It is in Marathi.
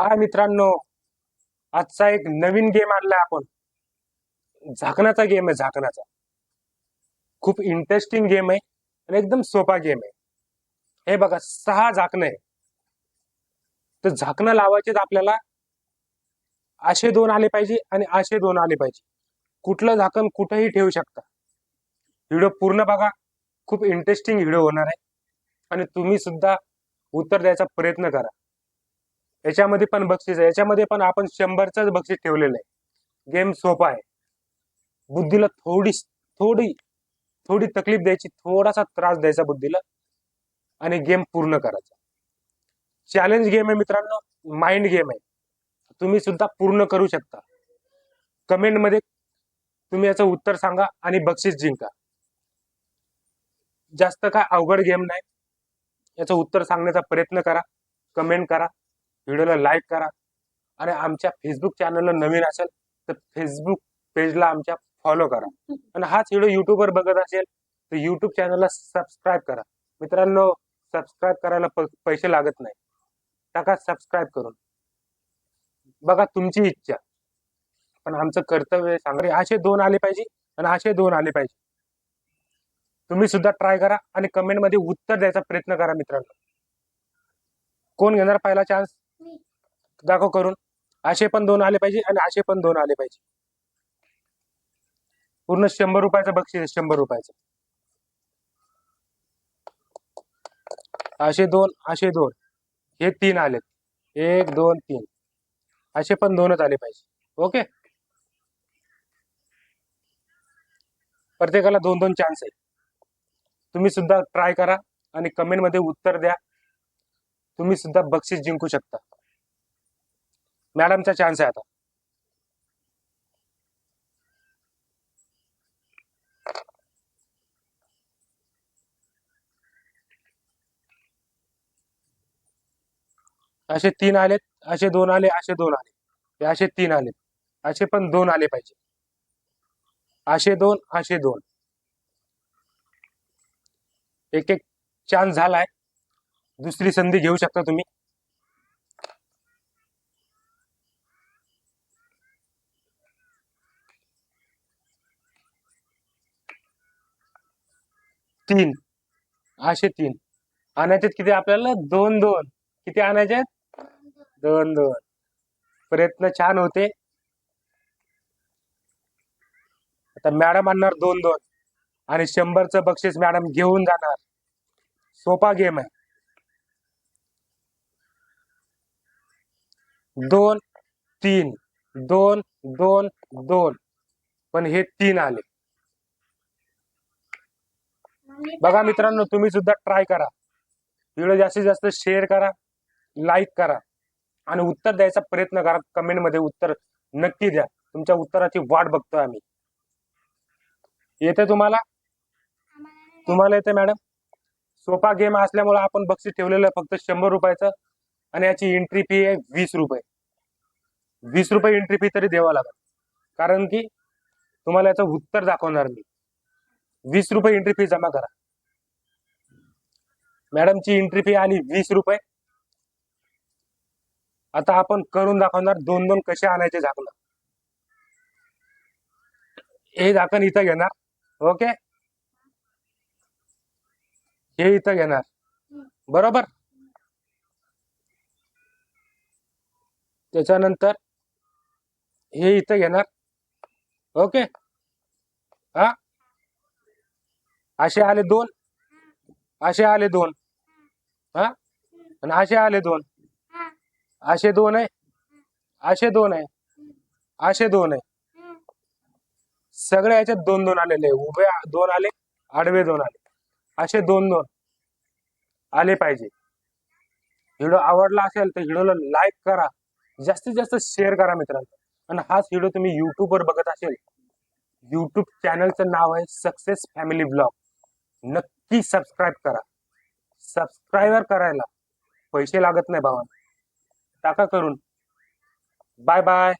हाय मित्रांनो आजचा एक नवीन गेम आणलाय आपण. झाकणाचा गेम आहे झाकणाचा. खूप इंटरेस्टिंग गेम आहे आणि एकदम सोपा गेम आहे. हे बघा सहा झाकणं आहे. तर झाकणं लावायचे आपल्याला असे दोन आले पाहिजे आणि असे दोन आले पाहिजे. कुठलं झाकण कुठेही ठेवू शकता. व्हिडिओ पूर्ण बघा. खूप इंटरेस्टिंग व्हिडिओ होणार आहे. आणि तुम्ही सुद्धा उत्तर द्यायचा प्रयत्न करा. याच्यामध्ये पण बक्षीस आहे. याच्यामध्ये पण आपण शंभरचाच बक्षीस ठेवलेलं आहे. गेम सोपा आहे. बुद्धीला थोडी थोडी थोडी तकलीफ द्यायची थोडासा त्रास द्यायचा बुद्धीला आणि गेम पूर्ण करायचा. चॅलेंज गेम आहे मित्रांनो. माइंड गेम आहे. तुम्ही सुद्धा पूर्ण करू शकता. कमेंटमध्ये तुम्ही याचं उत्तर सांगा आणि बक्षीस जिंका. जास्त काय अवघड गेम नाही. याचं उत्तर सांगण्याचा प्रयत्न करा. कमेंट करा. व्हिडिओला लाईक करा. आणि आमच्या फेसबुक चॅनलला नवीन असेल तर फेसबुक पेजला आमच्या फॉलो करा. आणि हाच व्हिडिओ युट्यूबवर बघत असेल तर युट्यूब चॅनलला सबस्क्राईब करा. मित्रांनो सबस्क्राईब करायला पैसे लागत नाही. टाका सबस्क्राईब करून. बघा तुमची इच्छा. पण आमचं कर्तव्य सांगा. असे दोन आले पाहिजे आणि असे दोन आले पाहिजे. तुम्ही सुद्धा ट्राय करा आणि कमेंटमध्ये उत्तर द्यायचा प्रयत्न करा मित्रांनो. कोण घेणार पहिला चान्स दाखव करून. असे पण दोन आले पाहिजे आणि असे पण दोन आले पाहिजे. पूर्ण शंभर रुपयाचं बक्षीस शंभर रुपयाचं. असे दोन असे दोन. हे तीन आलेत. एक दोन तीन. असे पण दोनच आले पाहिजे. ओके? प्रत्येकाला दोन दोन चान्स आहे तुम्ही सुद्धा ट्राय करा आणि कमेंटमध्ये उत्तर द्या. तुम्ही सुद्धा बक्षीस जिंकू शकता. मॅडमचा चान्स आहे आता. असे तीन आलेत असे दोन आले असे दोन आले. असे तीन आले असे पण दोन आले पाहिजे. असे दोन असे दोन. एक एक चान्स झालाय. दुसरी संधी घेऊ शकता तुम्ही. तीन. असे तीन. आणायचे किती आपल्याला? दोन दोन. किती आणायचे आहेत? दोन दोन. प्रयत्न छान होते. आता मॅडम आणणार दोन दोन. आणि शंभरचं बक्षीस मॅडम घेऊन जाणार. सोपा गेम आहे. दोन तीन. दोन दोन दोन. पण हे तीन आले. बघा मित्रांनो तुम्ही सुद्धा ट्राय करा. व्हिडिओ जास्तीत जास्त शेअर करा लाईक करा आणि उत्तर द्यायचा प्रयत्न करा. कमेंटमध्ये उत्तर नक्की द्या. तुमच्या उत्तराची वाट बघतोय आम्ही. येते तुम्हाला? तुम्हाला येते मॅडम सोपा गेम असल्यामुळे आपण बक्षीस ठेवलेलं आहे फक्त शंभर रुपयाचं आणि याची एंट्री फी आहे वीस रुपये. वीस रुपये एंट्री फी तरी द्यावा लागेल. कारण की तुम्हाला याचं उत्तर दाखवणार मी. वीस रुपये एंट्री फी जमा करा. मॅडमची एंट्री फी आणि वीस रुपये. आता आपण करून दाखवणार दोन दोन कसे आणायचे झाकण. हे झाकण इथं घेणार. ओके? हे इथं घेणार. बरोबर? त्याच्यानंतर हे इथं घेणार. ओके? हा? असे आले दोन. असे आले दोन. हा? आणि असे आले दोन. असे दोन आहे. असे दोन आहे. असे दोन आहे. सगळ्या याच्यात दोन दोन आलेले उभे दोन आले आडवे दोन आले. असे दोन दोन आले पाहिजे. व्हिडिओ आवडला असेल तर व्हिडिओला लाईक करा. जास्तीत जास्त शेअर करा मित्रांनो. आणि हाच व्हिडिओ तुम्ही युट्यूबवर वर बघत असेल युट्यूब चॅनलचं नाव आहे सक्सेस फॅमिली ब्लॉग नक्की सबस्क्राईब करा. सबस्क्रायबर करायला पैसे लागत नाही भावा टाका करून. Bye bye